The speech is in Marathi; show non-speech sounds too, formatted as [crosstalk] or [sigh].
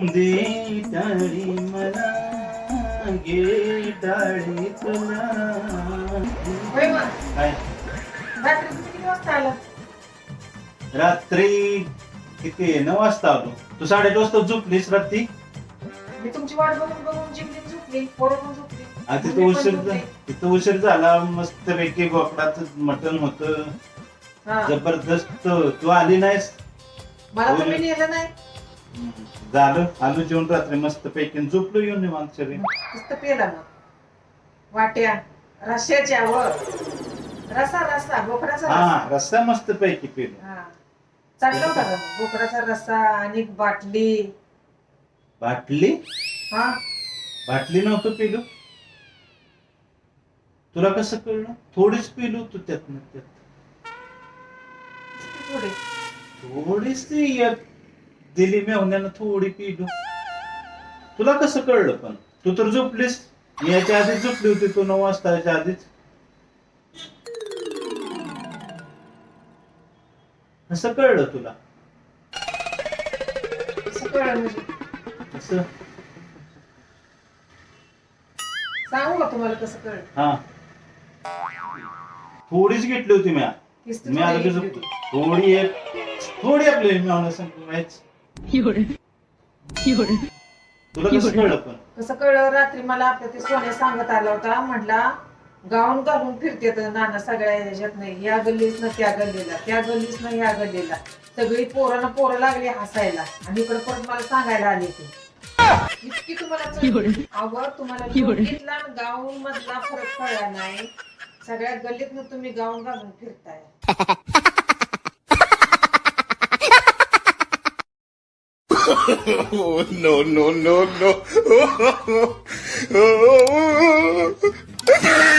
दे टाळी मला घे टाळी तुला. होय मग काय? रात्री तुम्ही किती वाजता आला रात्री किती? नऊ वाजता आलो. तू साडेआठ वाजता झोपलीस रात्री? मी तुमची वाट बघून बघून जिंकली झोपली झोपली. तिथं पण उशीर झोपली. तिथं उशीर झाला मस्त पैकी बोकडाचं मटण होत. हा. जबरदस्त. तू आली नाहीस? मला होय. तुम्ही नेलं नाही. झालं? आलो जेवण रात्री मस्त पैकी झोपलो येऊन निवांत शरीर नुसतं पेला मग वाट्या रश्याच्या व रसा रसा बोकडाचा रसा हा रस्ता मस्त पैकी पिलो हा. चांगला होता का मग? बोकडाचा रसा आणि एक बाटली. बाटली? हा. बाटली नव्हतं पिलो तुला कसं कळलं? थोडीच पिलो तू त्यातनं त्यात. थोडे. थोडीच ती एक दिली मेवण्यानं थोडी पिलो तुला कसं कळलं पण? तू तर झोपलीस. मी याच्या आधीच झोपली होती तू नऊ वाजता याच्या आधीच. कसं कळलं तुला? कळलं म्हणजे? सांगू का तुम्हाला कसं कळलं? हा. थोडीच घेतली होती मी. तीच तर मी थोडी झोपतो थोडी एक थोडी आपली मेवण्या सांगतो तुला कसं कळलं पण? कसं कळलं रात्री मला आपल्या ते सोन्या सांगत आला होता. म्हटला गाऊन घालून फिरते तर नाना सगळ्या ह्याच्यात नाही या गल्लीत ना त्या गल्लीला. त्या गल्लीत ना ह्या गल्लीला. सगळी पोरांना पोरं लागली हसायला. आणि इकडे परत मला सांगायला आली ती. इतकी तुम्हाला. अगं तुम्हाला आणि गाऊन मधला फरक कळला नाही. सगळ्या गल्लीत तुम्ही गाऊन घालून फिरताय. Oh, no, no, no, no. [laughs]